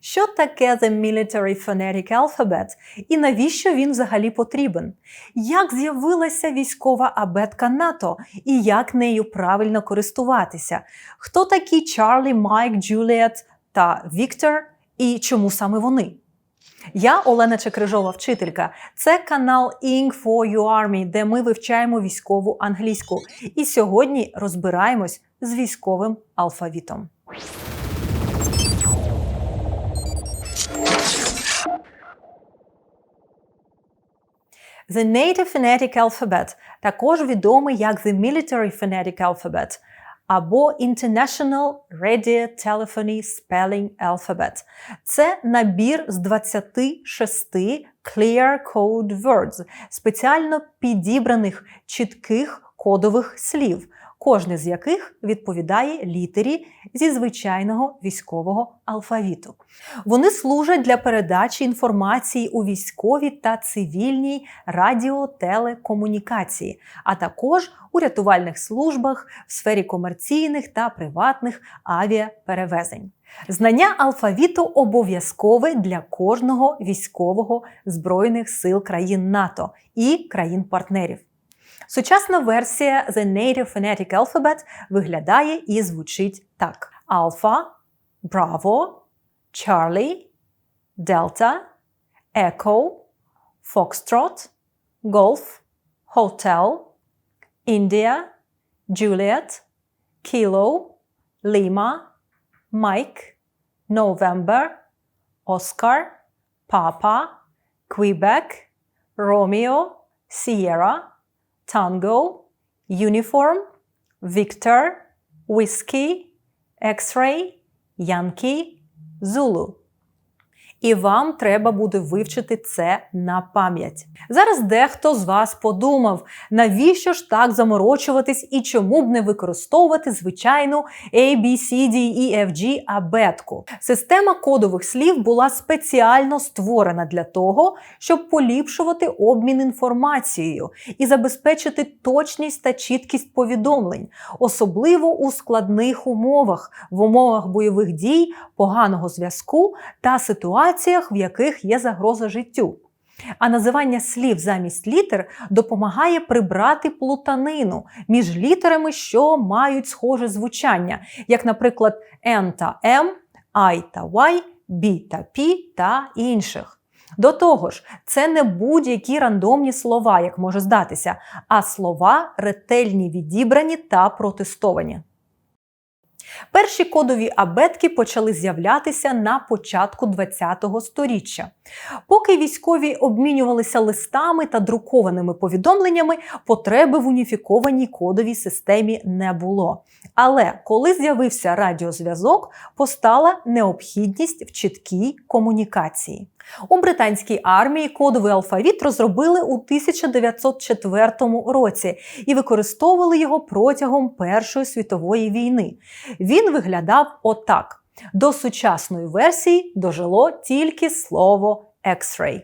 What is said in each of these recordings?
Що таке The Military Phonetic Alphabet і навіщо він взагалі потрібен? Як з'явилася військова абетка НАТО і як нею правильно користуватися? Хто такі Чарлі, Майк, Джуліет та Віктор і чому саме вони? Я Олена Чекрижова, вчителька. Це канал Ing for You Army, де ми вивчаємо військову англійську. І сьогодні розбираємось з військовим алфавітом. The Native Phonetic Alphabet також відомий як The Military Phonetic Alphabet або International Radio Telephony Spelling Alphabet. Це набір з 26 Clear Code Words, спеціально підібраних чітких кодових слів, кожне з яких відповідає літері зі звичайного військового алфавіту. Вони служать для передачі інформації у військовій та цивільній радіотелекомунікації, а також у рятувальних службах, в сфері комерційних та приватних авіаперевезень. Знання алфавіту обов'язкове для кожного військового збройних сил країн НАТО і країн-партнерів. Сучасна версія The Native Phonetic Alphabet виглядає і звучить так: Alpha, Bravo, Charlie, Delta, Echo, Foxtrot, Golf, Hotel, India, Juliet, Kilo, Lima, Mike, November, Oscar, Papa, Quebec, Romeo, Sierra, Tango, Uniform, Victor, Whiskey, X-Ray, Yankee, Zulu. І вам треба буде вивчити це на пам'ять. Зараз дехто з вас подумав, навіщо ж так заморочуватись і чому б не використовувати звичайну A, B, C, D, E, F, G абетку. Система кодових слів була спеціально створена для того, щоб поліпшувати обмін інформацією і забезпечити точність та чіткість повідомлень, особливо у складних умовах, в умовах бойових дій, поганого зв'язку та ситуацій ситуаціях, в яких є загроза життю. А називання слів замість літер допомагає прибрати плутанину між літерами, що мають схоже звучання, як, наприклад, N та M, I та Y, B та P та інших. До того ж, це не будь-які рандомні слова, як може здатися, а слова ретельні відібрані та протестовані. Перші кодові абетки почали з'являтися на початку ХХ століття. Поки військові обмінювалися листами та друкованими повідомленнями, потреби в уніфікованій кодовій системі не було. Але коли з'явився радіозв'язок, постала необхідність в чіткій комунікації. У британській армії кодовий алфавіт розробили у 1904 році і використовували його протягом Першої світової війни. Він виглядав отак: до сучасної версії дожило тільки слово X-ray.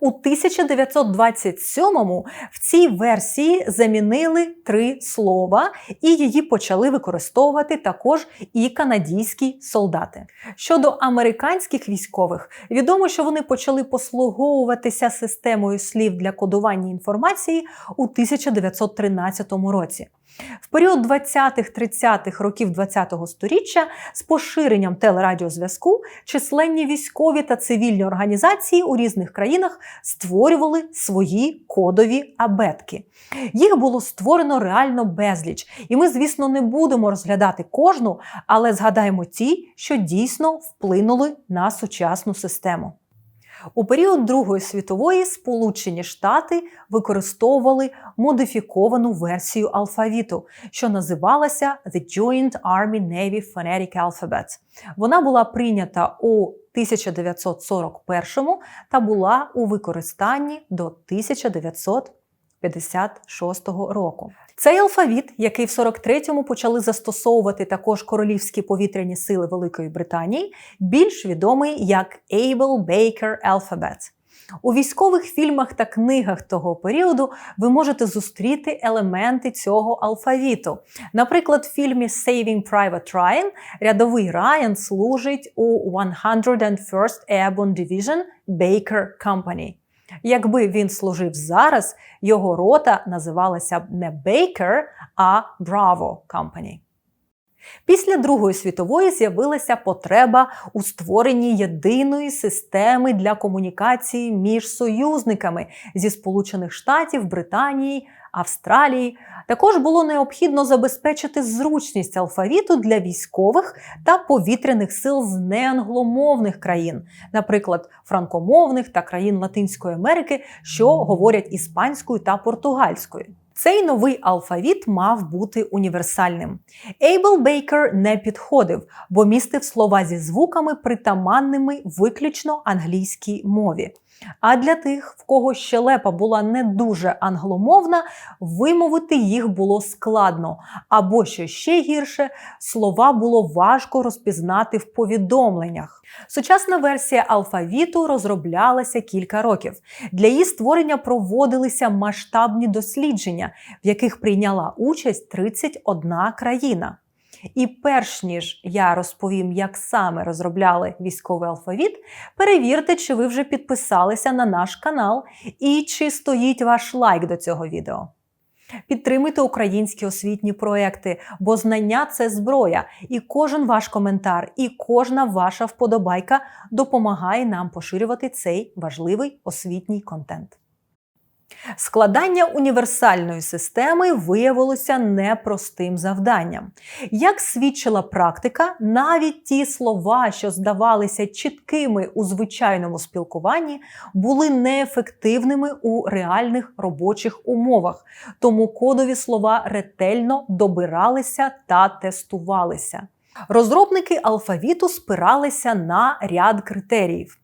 У 1927-му в цій версії замінили три слова, і її почали використовувати також і канадійські солдати. Щодо американських військових, відомо, що вони почали послуговуватися системою слів для кодування інформації у 1913 році. В період 20-30-х років ХХ століття з поширенням телерадіозв'язку численні військові та цивільні організації у різних країнах створювали свої кодові абетки. Їх було створено реально безліч, і ми, звісно, не будемо розглядати кожну, але згадаємо ті, що дійсно вплинули на сучасну систему. У період Другої світової Сполучені Штати використовували модифіковану версію алфавіту, що називалася The Joint Army Navy Phonetic Alphabet. Вона була прийнята у 1941 та була у використанні до 1956 року. Цей алфавіт, який в 43-му почали застосовувати також королівські повітряні сили Великої Британії, більш відомий як Able Baker Alphabet. У військових фільмах та книгах того періоду ви можете зустріти елементи цього алфавіту. Наприклад, в фільмі Saving Private Ryan рядовий Райан служить у 101st Airborne Division Baker Company. Якби він служив зараз, його рота називалася б не Baker, а Bravo Company. Після Другої світової з'явилася потреба у створенні єдиної системи для комунікації між союзниками зі Сполучених Штатів, Британії, Австралії. Також було необхідно забезпечити зручність алфавіту для військових та повітряних сил з неангломовних країн, наприклад, франкомовних та країн Латинської Америки, що говорять іспанською та португальською. Цей новий алфавіт мав бути універсальним. Ейбл Бейкер не підходив, бо містив слова зі звуками, притаманними виключно англійській мові. А для тих, в кого щелепа була не дуже англомовна, вимовити їх було складно, або що ще гірше, слова було важко розпізнати в повідомленнях. Сучасна версія алфавіту розроблялася кілька років. Для її створення проводилися масштабні дослідження, в яких прийняла участь 31 країна. І перш ніж я розповім, як саме розробляли військовий алфавіт, перевірте, чи ви вже підписалися на наш канал і чи стоїть ваш лайк до цього відео. Підтримуйте українські освітні проекти, бо знання це зброя, і кожен ваш коментар, і кожна ваша вподобайка допомагає нам поширювати цей важливий освітній контент. Складання універсальної системи виявилося непростим завданням. Як свідчила практика, навіть ті слова, що здавалися чіткими у звичайному спілкуванні, були неефективними у реальних робочих умовах, тому кодові слова ретельно добиралися та тестувалися. Розробники алфавіту спиралися на ряд критеріїв.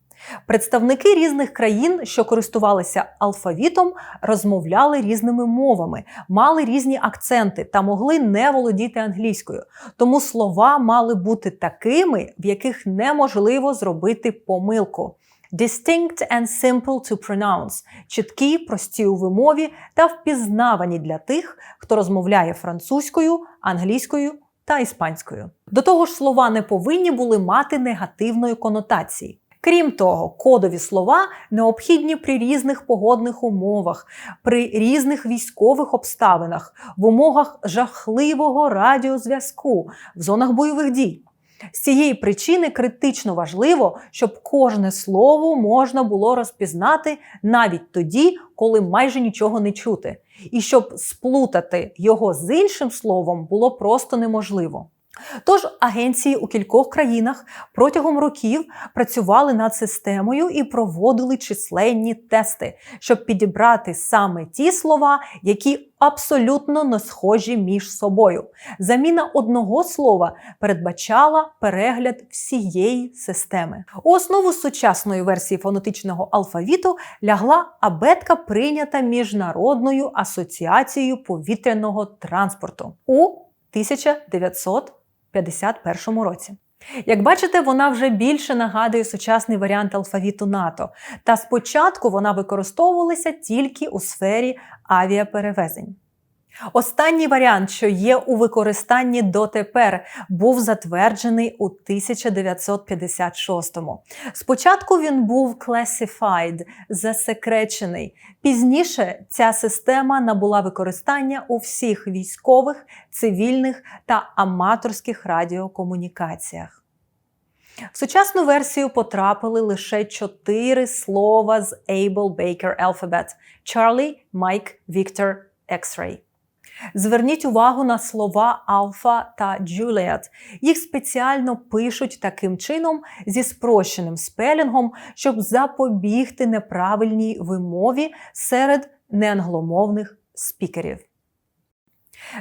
Представники різних країн, що користувалися алфавітом, розмовляли різними мовами, мали різні акценти та могли не володіти англійською. Тому слова мали бути такими, в яких неможливо зробити помилку. Distinct and simple to pronounce – чіткі, прості у вимові та впізнавані для тих, хто розмовляє французькою, англійською та іспанською. До того ж, слова не повинні були мати негативної конотації. Крім того, кодові слова необхідні при різних погодних умовах, при різних військових обставинах, в умовах жахливого радіозв'язку, в зонах бойових дій. З цієї причини критично важливо, щоб кожне слово можна було розпізнати навіть тоді, коли майже нічого не чути, і щоб сплутати його з іншим словом було просто неможливо. Тож агенції у кількох країнах протягом років працювали над системою і проводили численні тести, щоб підібрати саме ті слова, які абсолютно не схожі між собою. Заміна одного слова передбачала перегляд всієї системи. У основу сучасної версії фонетичного алфавіту лягла абетка, прийнята міжнародною асоціацією повітряного транспорту у 1900 51 році. Як бачите, вона вже більше нагадує сучасний варіант алфавіту НАТО, та спочатку вона використовувалася тільки у сфері авіаперевезень. Останній варіант, що є у використанні дотепер, був затверджений у 1956-му. Спочатку він був classified, засекречений. Пізніше ця система набула використання у всіх військових, цивільних та аматорських радіокомунікаціях. В сучасну версію потрапили лише чотири слова з Able Baker Alphabet – Charlie, Mike, Victor, X-Ray. Зверніть увагу на слова Алфа та Джуліет. Їх спеціально пишуть таким чином зі спрощеним спелінгом, щоб запобігти неправильній вимові серед неангломовних спікерів.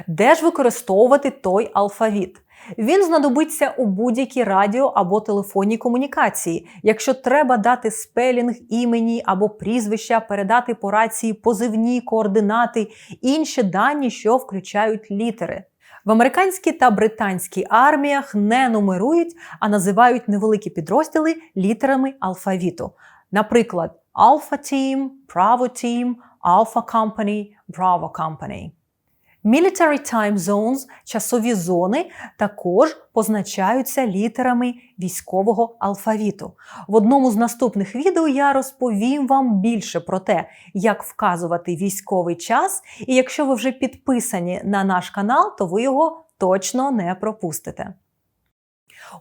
Де ж використовувати той алфавіт? Він знадобиться у будь-якій радіо або телефонній комунікації. Якщо треба дати спелінг імені або прізвища, передати по рації позивні координати, інші дані, що включають літери. В американській та британській арміях не нумерують, а називають невеликі підрозділи літерами алфавіту. Наприклад, Alpha Team, Bravo Team, Alpha Company, Bravo Company. Military Time Zones, часові зони, також позначаються літерами військового алфавіту. В одному з наступних відео я розповім вам більше про те, як вказувати військовий час, і якщо ви вже підписані на наш канал, то ви його точно не пропустите.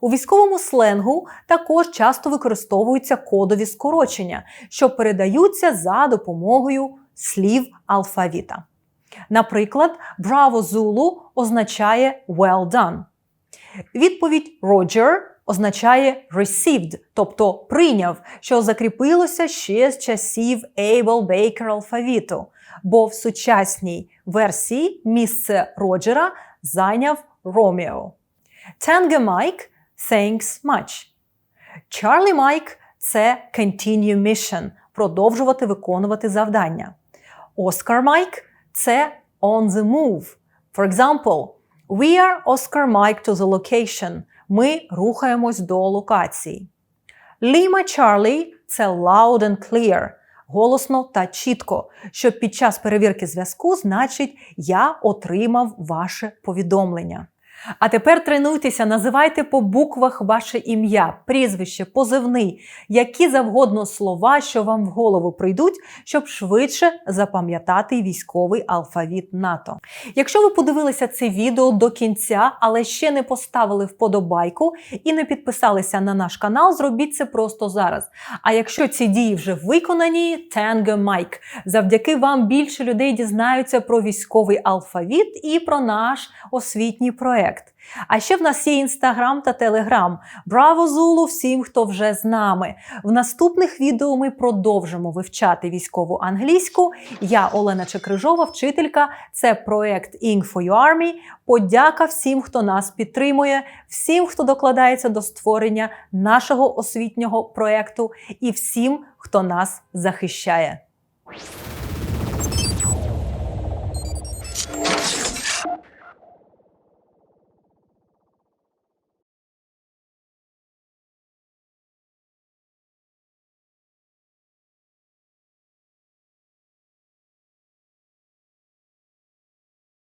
У військовому сленгу також часто використовуються кодові скорочення, що передаються за допомогою слів алфавіта. Наприклад, Bravo Zulu означає well done. Відповідь Roger означає received, тобто прийняв, що закріпилося ще з часів Able Baker алфавіту, бо в сучасній версії місце Роджера зайняв Ромео. Tango Mike – thanks much. Charlie Mike – це continue mission – продовжувати виконувати завдання. Oscar Mike – це on the move. For example, we are Oscar Mike to the location. Ми рухаємось до локації. Lima Charlie – це loud and clear. Голосно та чітко, що під час перевірки зв'язку значить я отримав ваше повідомлення. А тепер тренуйтеся, називайте по буквах ваше ім'я, прізвище, позивний, які завгодно слова, що вам в голову прийдуть, щоб швидше запам'ятати військовий алфавіт НАТО. Якщо ви подивилися це відео до кінця, але ще не поставили вподобайку і не підписалися на наш канал, зробіть це просто зараз. А якщо ці дії вже виконані, Tango Mike. Завдяки вам більше людей дізнаються про військовий алфавіт і про наш освітній проект. А ще в нас є інстаграм та телеграм. Браво Зулу всім, хто вже з нами. В наступних відео ми продовжимо вивчати військову англійську. Я Олена Чекрижова, вчителька. Це проект Ink for Your Army. Подяка всім, хто нас підтримує, всім, хто докладається до створення нашого освітнього проекту, і всім, хто нас захищає.